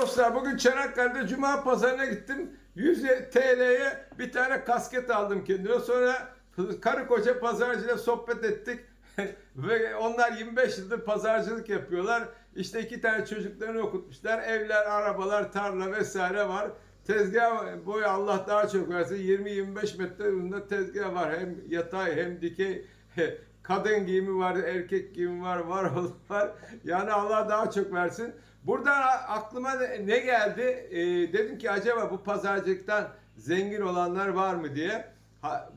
Dostlar bugün Çanakkale'de Cuma pazarına gittim. 100 TL'ye bir tane kasket aldım kendime. Sonra karı koca pazarcıyla sohbet ettik. Ve onlar 25 yıldır pazarcılık yapıyorlar. İşte iki tane çocuklarını okutmuşlar. Evler, arabalar, tarla vesaire var. Tezgah boyu Allah daha çok versin. 20-25 metre uzunluğunda tezgah var. Hem yatay hem dikey. Kadın giyimi var, erkek giyimi var, var var. Yani Allah daha çok versin. Buradan aklıma ne geldi? Ee, dedim ki acaba bu pazarcılıktan zengin olanlar var mı diye. Ha,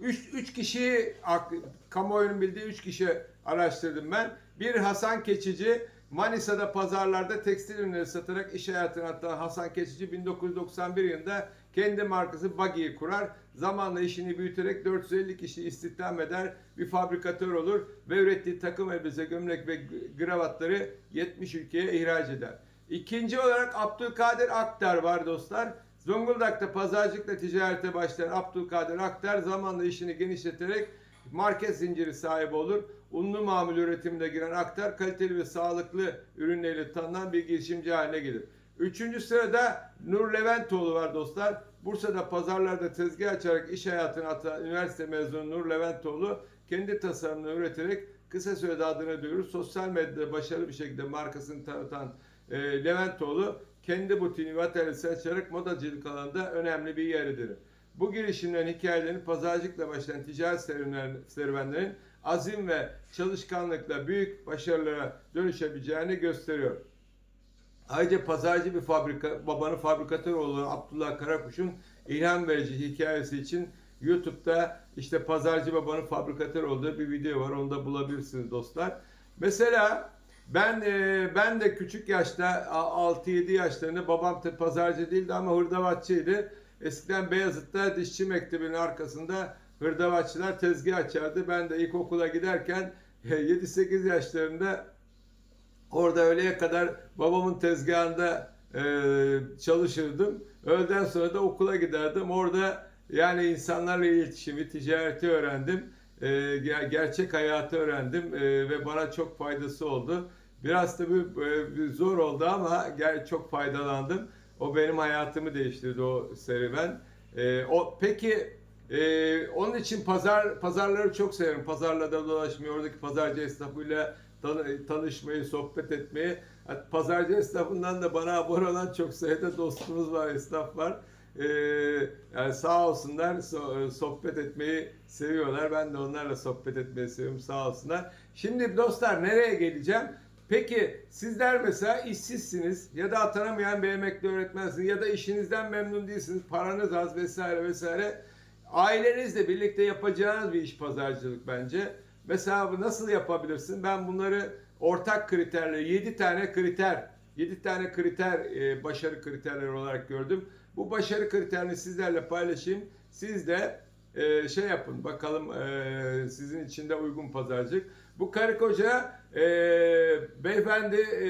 üç, üç kişiyi, ak- kamuoyunun bildiği üç kişi araştırdım ben. Bir Hasan Keçici, Manisa'da pazarlarda tekstil ürünleri satarak iş hayatına atan Hasan Keçici 1991 yılında kendi markası Buggy'yi kurar. Zamanla işini büyüterek 450 kişi istihdam eder, bir fabrikatör olur ve ürettiği takım elbise, gömlek ve gravatları 70 ülkeye ihraç eder. İkinci olarak Abdülkadir Aktar var dostlar. Zonguldak'ta pazarcılıkla ticarete başlayan Abdülkadir Aktar zamanla işini genişleterek market zinciri sahibi olur. Unlu mamul üretimine giren Aktar kaliteli ve sağlıklı ürünleriyle tanınan bir girişimci haline gelir. Üçüncü sırada Nur Leventoğlu var dostlar. Bursa'da pazarlarda tezgah açarak iş hayatına atılan üniversite mezunu Nur Leventoğlu kendi tasarımını üreterek kısa sürede adını duyurur. Sosyal medyada başarılı bir şekilde markasını tanıtan e, Leventoğlu kendi butiğini ve atölyesi açarak modacılık alanında önemli bir yer edilir. Bu girişimlerin hikayelerini pazarcılıkla başlayan ticaret serüvenler- serüvenlerin azim ve çalışkanlıkla büyük başarılara dönüşebileceğini gösteriyor. Ayrıca pazarcı bir fabrika, babanın fabrikatör olan Abdullah Karakuş'un ilham verici hikayesi için YouTube'da işte pazarcı babanın fabrikatör olduğu bir video var. Onu da bulabilirsiniz dostlar. Mesela ben e, ben de küçük yaşta a- 6-7 yaşlarında babam tabii pazarcı değildi ama hırdavatçıydı. Eskiden Beyazıt'ta dişçi mektebinin arkasında hırdavatçılar tezgah açardı. Ben de ilkokula giderken 7-8 yaşlarında Orada öğleye kadar babamın tezgahında e, çalışırdım. Öğleden sonra da okula giderdim. Orada yani insanlarla iletişimi, ticareti öğrendim. E, ger- gerçek hayatı öğrendim e, ve bana çok faydası oldu. Biraz tabii e, bir zor oldu ama ger- çok faydalandım. O benim hayatımı değiştirdi o serüven. E, o peki e, onun için pazar pazarları çok severim. Pazarlarda dolaşmayı, oradaki pazarcı esnafıyla tanışmayı, sohbet etmeyi. Pazarcı esnafından da bana abone olan çok sayıda dostumuz var, esnaf var. Ee, yani sağ olsunlar so- sohbet etmeyi seviyorlar. Ben de onlarla sohbet etmeyi seviyorum sağ olsunlar. Şimdi dostlar nereye geleceğim? Peki sizler mesela işsizsiniz ya da atanamayan bir emekli öğretmensiniz ya da işinizden memnun değilsiniz, paranız az vesaire vesaire. Ailenizle birlikte yapacağınız bir iş pazarcılık bence. Mesela nasıl yapabilirsin? Ben bunları ortak kriterleri, 7 tane kriter, 7 tane kriter e, başarı kriterleri olarak gördüm. Bu başarı kriterini sizlerle paylaşayım. Siz de e, şey yapın bakalım e, sizin için de uygun pazarcılık. Bu karı koca e, beyefendi e,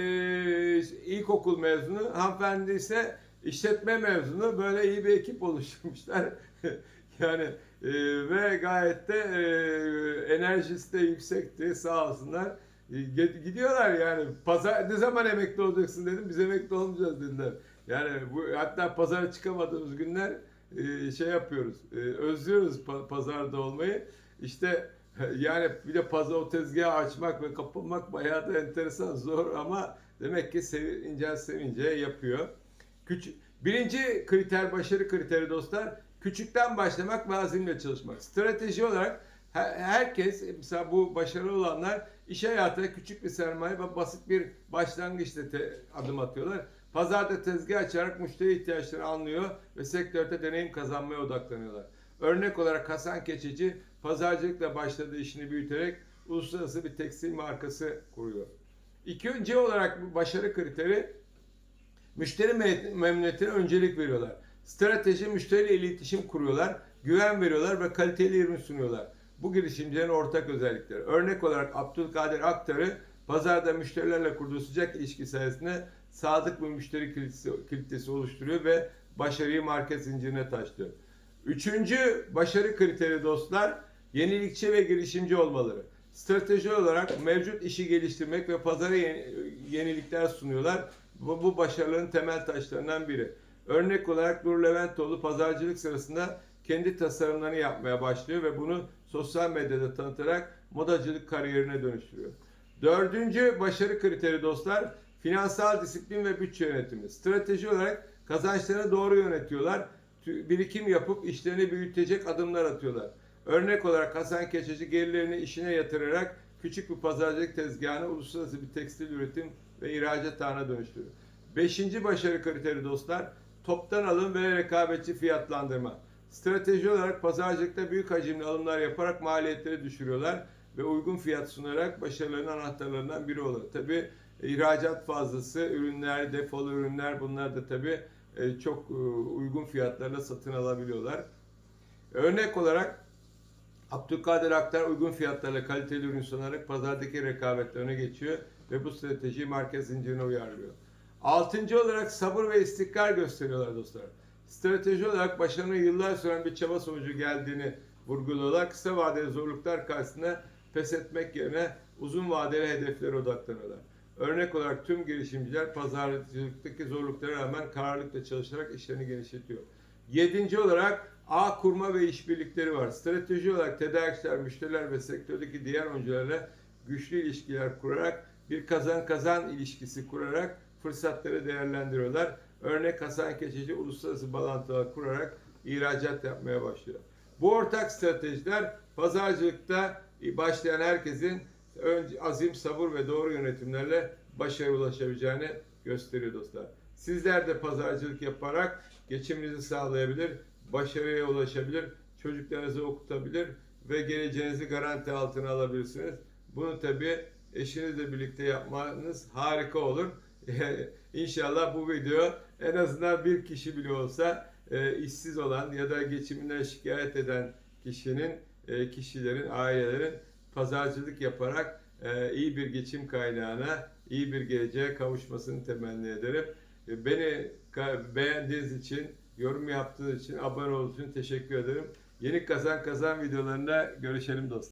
ilkokul mezunu, hanımefendi ise işletme mezunu. Böyle iyi bir ekip oluşturmuşlar. yani e, ve gayet de e, enerjisi de yüksekti sağ olsunlar. E, gidiyorlar yani. Pazar ne zaman emekli olacaksın dedim. Biz emekli olmayacağız dediler. Yani bu hatta pazara çıkamadığımız günler e, şey yapıyoruz. E, özlüyoruz pa- pazarda olmayı. İşte yani bir de pazar o tezgahı açmak ve kapanmak bayağı da enteresan zor ama demek ki sevince sevince yapıyor. Küçük, birinci kriter, başarı kriteri dostlar, küçükten başlamak ve azimle çalışmak. Strateji olarak her- herkes, mesela bu başarılı olanlar iş hayatına küçük bir sermaye ve basit bir başlangıçta te- adım atıyorlar. Pazarda tezgah açarak müşteri ihtiyaçlarını anlıyor ve sektörde deneyim kazanmaya odaklanıyorlar. Örnek olarak Hasan Keçici pazarcılıkla başladığı işini büyüterek uluslararası bir tekstil markası kuruyor. İkinci olarak başarı kriteri Müşteri me- memnuniyetine öncelik veriyorlar. Strateji müşteriyle iletişim kuruyorlar, güven veriyorlar ve kaliteli ürün sunuyorlar. Bu girişimcilerin ortak özellikleri. Örnek olarak Abdülkadir Aktar'ı pazarda müşterilerle kurduğu sıcak ilişki sayesinde sadık bir müşteri kitlesi oluşturuyor ve başarıyı market zincirine taşlıyor. Üçüncü başarı kriteri dostlar, yenilikçi ve girişimci olmaları. Strateji olarak mevcut işi geliştirmek ve pazara yeni- yenilikler sunuyorlar. Bu, bu başarıların temel taşlarından biri. Örnek olarak Nur Leventoğlu pazarcılık sırasında kendi tasarımlarını yapmaya başlıyor ve bunu sosyal medyada tanıtarak modacılık kariyerine dönüştürüyor. Dördüncü başarı kriteri dostlar finansal disiplin ve bütçe yönetimi. Strateji olarak kazançlarını doğru yönetiyorlar. Birikim yapıp işlerini büyütecek adımlar atıyorlar. Örnek olarak Hasan Keçeci gelirlerini işine yatırarak küçük bir pazarcılık tezgahını uluslararası bir tekstil üretim ve ihracat ağına dönüştürüyor. Beşinci başarı kriteri dostlar toptan alım ve rekabetçi fiyatlandırma. Strateji olarak pazarcılıkta büyük hacimli alımlar yaparak maliyetleri düşürüyorlar ve uygun fiyat sunarak başarılarının anahtarlarından biri oluyor. Tabi ihracat fazlası ürünler, defolu ürünler bunlar da tabi çok e, uygun fiyatlarla satın alabiliyorlar. Örnek olarak Abdülkadir Aktar uygun fiyatlarla kaliteli ürün sunarak pazardaki rekabetlerine geçiyor ve bu stratejiyi market zincirine uyarlıyor. Altıncı olarak sabır ve istikrar gösteriyorlar dostlar. Strateji olarak başarının yıllar süren bir çaba sonucu geldiğini vurguluyorlar. Kısa vadeli zorluklar karşısında pes etmek yerine uzun vadeli hedeflere odaklanıyorlar. Örnek olarak tüm girişimciler pazarcılıktaki zorluklara rağmen kararlılıkla çalışarak işlerini genişletiyor. Yedinci olarak ağ kurma ve işbirlikleri var. Strateji olarak tedarikçiler, müşteriler ve sektördeki diğer oyuncularla güçlü ilişkiler kurarak bir kazan kazan ilişkisi kurarak fırsatları değerlendiriyorlar. Örnek Hasan Keçeci uluslararası bağlantılar kurarak ihracat yapmaya başlıyor. Bu ortak stratejiler pazarcılıkta başlayan herkesin önce azim, sabır ve doğru yönetimlerle başarıya ulaşabileceğini gösteriyor dostlar. Sizler de pazarcılık yaparak geçiminizi sağlayabilir, başarıya ulaşabilir, çocuklarınızı okutabilir ve geleceğinizi garanti altına alabilirsiniz. Bunu tabii eşinizle birlikte yapmanız harika olur. İnşallah bu video en azından bir kişi bile olsa e, işsiz olan ya da geçiminden şikayet eden kişinin, e, kişilerin, ailelerin pazarcılık yaparak e, iyi bir geçim kaynağına, iyi bir geleceğe kavuşmasını temenni ederim. E, Beni beğendiğiniz için, yorum yaptığınız için, abone olduğunuz için teşekkür ederim. Yeni kazan kazan videolarında görüşelim dostlar.